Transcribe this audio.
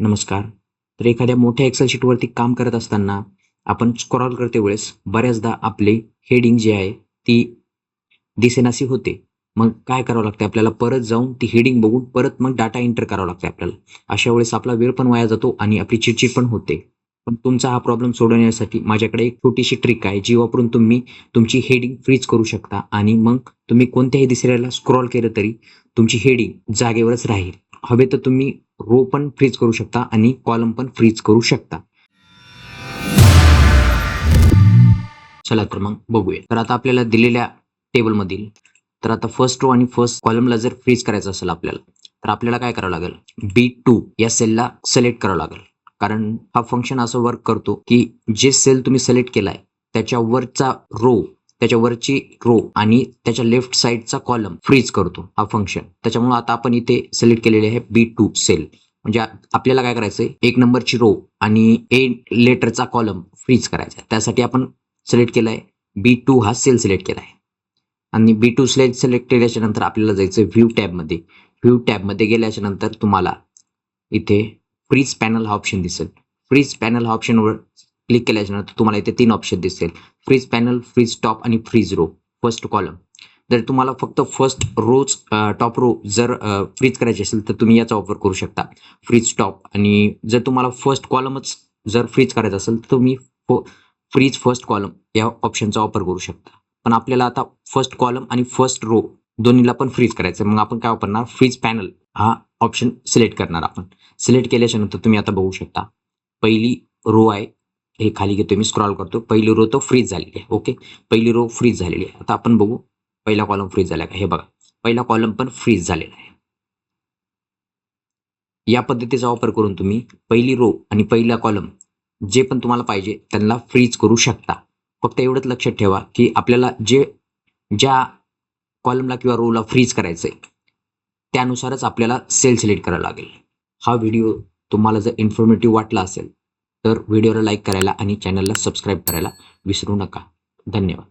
नमस्कार. तर एखाद्या मोठ्या एक्सेल शीटवरती काम करत असताना आपण स्क्रॉल करते वेळेस बऱ्याचदा आपले हेडिंग जी आहे ती दिसेनाशी होते. मग काय करावं लागतं आपल्याला? परत जाऊन ती हेडिंग बघून परत मग डाटा एंटर करावा लागतं आपल्याला. अशा वेळेस आपला वेळ पण वाया जातो आणि आपली चिडचिड पण होते. पण तुमचा हा प्रॉब्लेम सोडवण्यासाठी माझ्याकडे एक छोटीशी ट्रिक आहे जी वापरून तुम्ही तुमची हेडिंग फ्रीज करू शकता आणि मग तुम्ही कोणत्याही दिसऱ्याला स्क्रॉल केलं तरी तुमची हेडिंग जागेवरच राहील. हवे तर तुम्ही रो पण फ्रीज करू शकता आणि कॉलम पण फ्रीज करू शकता. चला तर मग बघूया. तर आता आपल्याला दिलेल्या टेबलमधील तर आता फर्स्ट रो आणि फर्स्ट कॉलमला जर फ्रीज करायचं असेल आपल्याला तर आपल्याला काय करावं लागेल? बी टू या सेलला सिलेक्ट करावं लागेल. कारण हा फंक्शन असं वर्क करतो की जे सेल तुम्ही सिलेक्ट केलाय त्याच्या वरचा रो त्याच्यावरची रो आणि त्याच्या लेफ्ट साईडचा कॉलम फ्रीज करतो हा फंक्शन त्याच्यामुळे आता आपण इथे सिलेक्ट केलेले आहे बी टू सेल म्हणजे आपल्याला काय करायचंय? एक नंबरची रो आणि ए लेटरचा कॉलम फ्रीज करायचा आहे. त्यासाठी आपण सिलेक्ट केलाय बी टू हा सेल सिलेक्ट केला आहे. आणि बी टू सेल सिलेक्ट केल्याच्यानंतर आपल्याला जायचं व्ह्यू टॅबमध्ये व्ह्यू टॅबमध्ये गेल्याच्यानंतर तुम्हाला इथे फ्रीज पॅनल हा ऑप्शन दिसेल. फ्रीज पॅनल हा ऑप्शनवर क्लिक केल्याच्यानंतर तुम्हाला इथे तीन ऑप्शन दिसेल. फ्रीज पॅनल फ्रीज टॉप आणि फ्रीज रो फर्स्ट कॉलम जर तुम्हाला फक्त फर्स्ट रोज टॉप रो जर फ्रीज करायची असेल तर तुम्ही याचा वापर करू शकता. फ्रीज टॉप आणि जर तुम्हाला फर्स्ट कॉलमच जर फ्रीज करायचं असेल तर तुम्ही फ्रीज फर्स्ट कॉलम या ऑप्शनचा वापर करू शकता. पण आपल्याला आता फर्स्ट कॉलम आणि फर्स्ट रो दोन्हीला पण फ्रीज करायचं आहे. मग आपण काय वापरणार? फ्रीज पॅनल हा ऑप्शन सिलेक्ट करणार आपण. सिलेक्ट केल्याच्यानंतर तुम्ही आता बघू शकता. पहिली रो आहे. हे खाली घेतो मी स्क्रॉल करतो. पहिली रो तो फ्रीज झालेली आहे ओके पहिली रो फ्रीज झालेली आहे. आता आपण बघू पहिला कॉलम फ्रीज झाला का? हे बघा पहिला कॉलम पण फ्रीज झालेला आहे. या पद्धतीचा वापर करून तुम्ही पहिली रो आणि पहिला कॉलम जे पण तुम्हाला पाहिजे त्यांना फ्रीज करू शकता. फक्त एवढंच लक्षात ठेवा की आपल्याला जे ज्या कॉलमला किंवा रोला फ्रीज करायचं आहे त्यानुसारच आपल्याला सेल सिलेक्ट करावं लागेल. हा व्हिडिओ तुम्हाला जर इन्फॉर्मेटिव्ह वाटला असेल तर व्हिडिओला लाईक करायला आणि चॅनलला सबस्क्राईब करायला विसरू नका. धन्यवाद.